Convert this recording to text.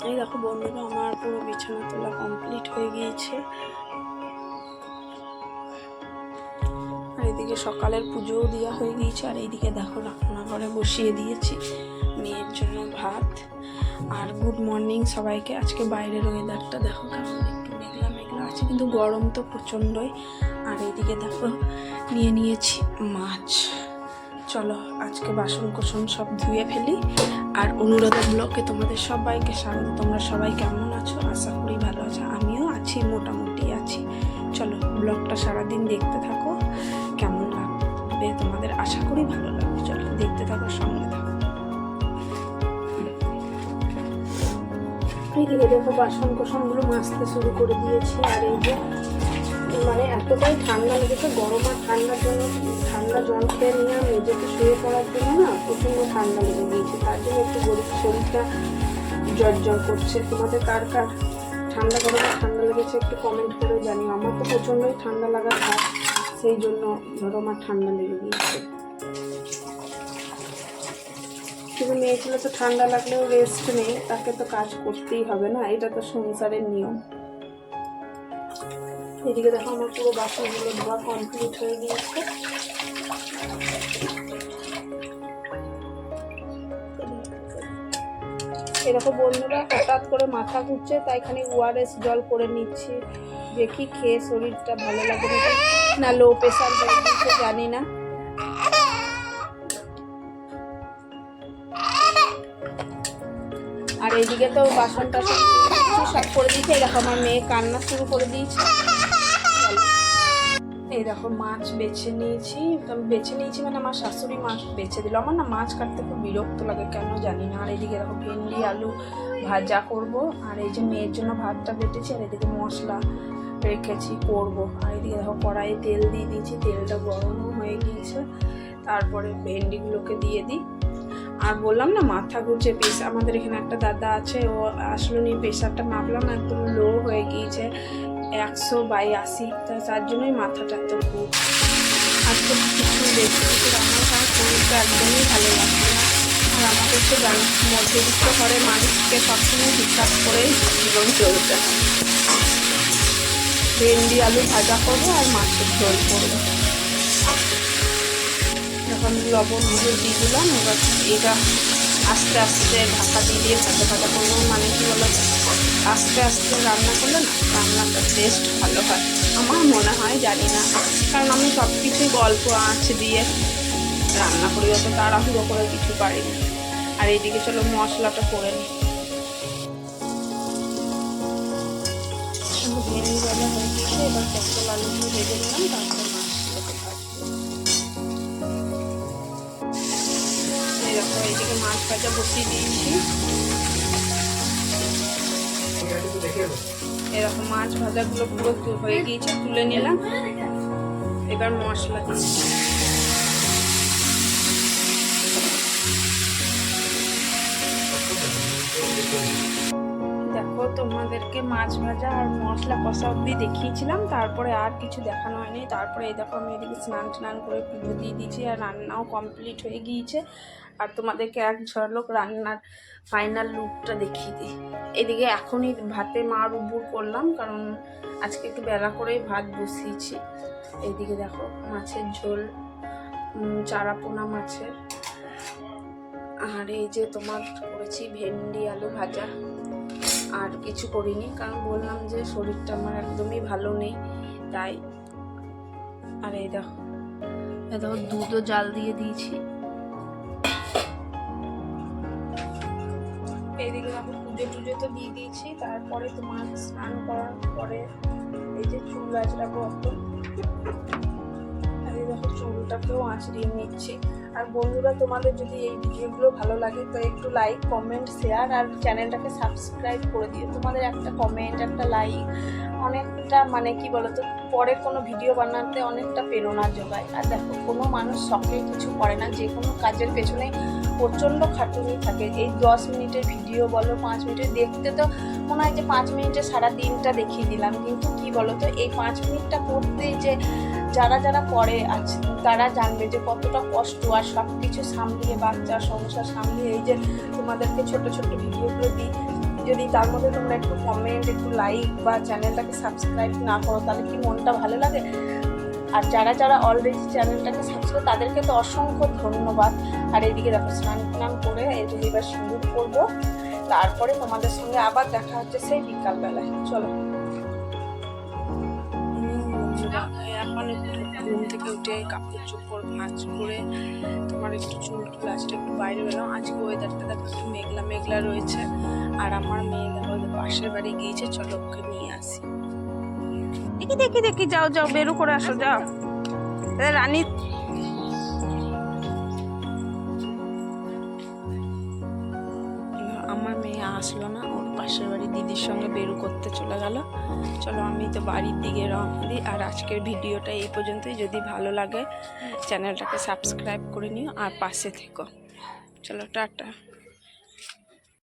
দেখো বন্ধুরা, আমার পুরো বিছানা তোলা কমপ্লিট হয়ে গিয়েছে। আর এদিকে সকালের পুজোও দেওয়া হয়ে গিয়েছে, আর এইদিকে দেখো রান্নাঘরে বসিয়ে দিয়েছি মেয়ের জন্য ভাত। আর গুড মর্নিং সবাইকে, আজকে বাইরের ওয়েদারটা দেখো কেমন, একটু মেঘলা মেঘলা আছে, কিন্তু গরম তো প্রচণ্ডই। আর এইদিকে দেখো, নিয়ে নিয়েছি মাছ। চলো আজকে বাসন কোসন সব ধুয়ে ফেলি। আর অনুরাধা ব্লকে তোমাদের সবাইকে স্বাগত। তোমরা সবাই কেমন আছো? আশা করি ভালো আছো। আমিও আছি, মোটামুটি আছি। চলো, ব্লগটা সারাদিন দেখতে থাকো। কেমন লাগবে? তোমাদের আশা করি ভালো লাগবে। চলো, দেখতে থাকো সঙ্গে থাকো। এইদিকে দেখো বাসন কোসনগুলো মাজতে শুরু করে দিয়েছি। আর এই যে মানে এতটাই ঠান্ডা লেগেছে, গরম আর ঠান্ডার জন্য, ঠান্ডা জল খেয়ে নিয়ে মেঝেতে শুয়ে পড়ার জন্য না প্রচণ্ড ঠান্ডা লেগে গিয়েছে। তার জন্য একটু গরিব শরীরটা জ্বর জ্বর করছে। তোমাদের কার কার ঠান্ডা গরমে ঠান্ডা লেগেছে একটু কমেন্ট করে জানি আমার তো প্রচণ্ডই ঠান্ডা লাগা ভাব সেই জন্য ধরো আমার ঠান্ডা লেগে গিয়েছে। কিন্তু মেয়ে ছেলে তো ঠান্ডা লাগলেও রেস্ট নেই, তাকে তো কাজ করতেই হবে না, এটা তো সংসারের নিয়ম। এদিকে দেখো আমার পুরো বাসনগুলো ধোয়া কমপ্লিট হয়ে গিয়েছে। এরকম বন্ধুরা, হঠাৎ করে মাথা ঘুরছে, তাই এখানে ওআরএস জল করে নিচ্ছি। দেখি খেয়ে শরীরটা ভালো লাগে না লো প্রেশার হয়ে জানি না। আর এইদিকে তো বাসন টাসন সব করে দিয়েছে। দেখো আমার মেয়ে কান্না শুরু করে দিয়েছে। এই দেখো মাছ বেছে নিয়েছি। আমি বেছে নিয়েছি মানে আমার শাশুড়ি মাছ বেছে দিল। আমার না মাছ কাটতে খুব বিরক্ত লাগে, কেন জানি না। আর এদিকে দেখো ভেন্ডি, আলু ভাজা করব। আর এই যে মেয়ের জন্য ভাতটা বেটেছি, আর এদিকে মশলা রেখেছি, করব। আর এদিকে দেখো কড়াইয়ে তেল দিয়ে দিয়েছি, তেলটা গরমও হয়ে গিয়েছে। তারপরে ভেন্ডিগুলোকে দিয়ে দিই। আর বললাম না, মাথা ঘুরছে, পেশ আমাদের এখানে একটা দাদা আছে, ও আসলো নিয়ে প্রেশারটা মাপলাম একদম লো হয়ে গিয়েছে। একশো বাই আশি তার জন্যই মাথাটা এত ঘুরছে আজকে কিছু কিছু রান্না করার শরীরটা একদমই ভালো লাগছে আর আমাকে তো জানি, মধ্যবিত্ত করে মানুষকে সবসময় হিসাব করেই জীবন চলতে ভেন্ডি, আলু ভাজা করব আর মাছের ঝোল করব। যখন লবণ দিয়ে দিলাম, এবার এটা আস্তে আস্তে ঢাকা দিয়ে দিয়ে ভাজা ভাজা করব মানে কি বলো, আস্তে আস্তে রান্না করলে না রান্নাটা টেস্ট ভালো হয়। আমার মনে হয় জানি না, কারণ আমি সব কিছুই গল্প আঁচ দিয়ে রান্না করি, অত তাড়াহুড়ো করে কিছু পারিনি। আর এইদিকে চলো মশলাটা করে নিই। ভেন্ডি ভাজা হয়ে গেছে, এবার পটল আলুগুলো ভেজে নিলাম, তারপরে এই দেখো মাছ ভাজা বসিয়ে দিয়েছি এরকম মাছ ভাজাগুলো পুরো হয়ে গিয়েছে, তুলে নিলাম। এবার মশলা দিচ্ছি দেখো তোমাদেরকে মাছ ভাজা আর মশলা কষা অব্দি দেখিয়েছিলাম তারপরে আর কিছু দেখানো হয়নি। তারপরে এই দেখো আমি এদিকে স্নান টান করে পুজো দিয়ে দিয়েছি আর রান্নাও কমপ্লিট হয়ে গিয়েছে। আর তোমাদেরকে এক ঝলক রান্নার ফাইনাল লুকটা দেখিয়ে দিই। এদিকে এখনই ভাতে মার উবুর করলাম কারণ আজকে একটু বেলা করেই ভাত বসিয়েছি। এইদিকে দেখো মাছের ঝোল উম, চারা পোনা মাছের। আর এই যে তোমার করেছি ভেন্ডি আলু ভাজা। আর কিছু করিনি, কারণ বললাম যে শরীরটা আমার একদমই ভালো নেই, তাই আর এই দেখো এই দেখো দুধও জাল দিয়ে দিয়েছি। এইদিকে দেখো পুজো টুজো তো দিয়ে দিয়েছি, তারপরে তোমার স্নান করার পরে এই যে চুল আঁচড়াবো এখন। আর এই দেখো চুলটাকেও আঁচড়িয়ে নিচ্ছি। আর বন্ধুরা, তোমাদের যদি এই ভিডিওগুলো ভালো লাগে, তো একটু লাইক কমেন্ট শেয়ার আর চ্যানেলটাকে সাবস্ক্রাইব করে দিও। তোমাদের একটা কমেন্ট একটা লাইক অনেকটা মানে কি বলতো, পরে কোনো ভিডিও বানাতে অনেকটা প্রেরণা যোগায়। আর দেখো, কোনো মানুষ শখে কিছু করে না, যে কোনো কাজের পেছনে প্রচণ্ড খাটুনি থাকে। এই দশ মিনিটের ভিডিও বলো, পাঁচ মিনিটের, দেখতে তো মনে হয় যে পাঁচ মিনিটে সারা দিনটা দেখিয়ে দিলাম। কিন্তু কি বলো তো এই পাঁচ মিনিটটা করতেই যে যারা যারা করে আছে তারা জানবে যে কতটা কষ্ট আর সব কিছু সামলিয়ে, বাচ্চা সংসার সামলিয়ে, এই যে তোমাদেরকে ছোট ছোট ভিডিওগুলো দিই। যদি তার মধ্যে তোমরা একটু কমেন্ট একটু লাইক বা চ্যানেলটাকে সাবস্ক্রাইব না করো, তাহলে কি মনটা ভালো লাগে? আর যারা যারা অলরেডি চ্যানেলটাকে সাবস্ক্রাইব তাদেরকে তো অসংখ্য ধন্যবাদ। আর এদিকে দেখো, স্নান টান করে যে এবার সিঁদুর করব তারপরে তোমাদের সঙ্গে আবার দেখা হচ্ছে সেই বিকালবেলায়। চলো। এখন ঘুম থেকে উঠে কাপড় চোপড় ভাঁজ করে তোমার একটু চুল টুল একটু বাইরে বেরোলাম। আজকে ওয়েদারটা দেখো একটু মেঘলা মেঘলা রয়েছে। আর আমার মেয়ে দেখো পাশের বাড়ি গিয়েছে, চলো ওকে নিয়ে আসি। দেখি দেখি দেখি, যাও যাও, বেরো করে আসো, যাও। রানী। আমার মেয়ে আসলো না, ওর পাশের বাড়ি দিদির সঙ্গে বেরু করতে চলে গেল। চলো, আমি তো বাড়ির দিকে রওনা দিই, আর আজকের ভিডিওটা এই পর্যন্তই। যদি ভালো লাগে, চ্যানেলটাকে সাবস্ক্রাইব করে নিও, আর পাশে থেকো। চলো, টাটা।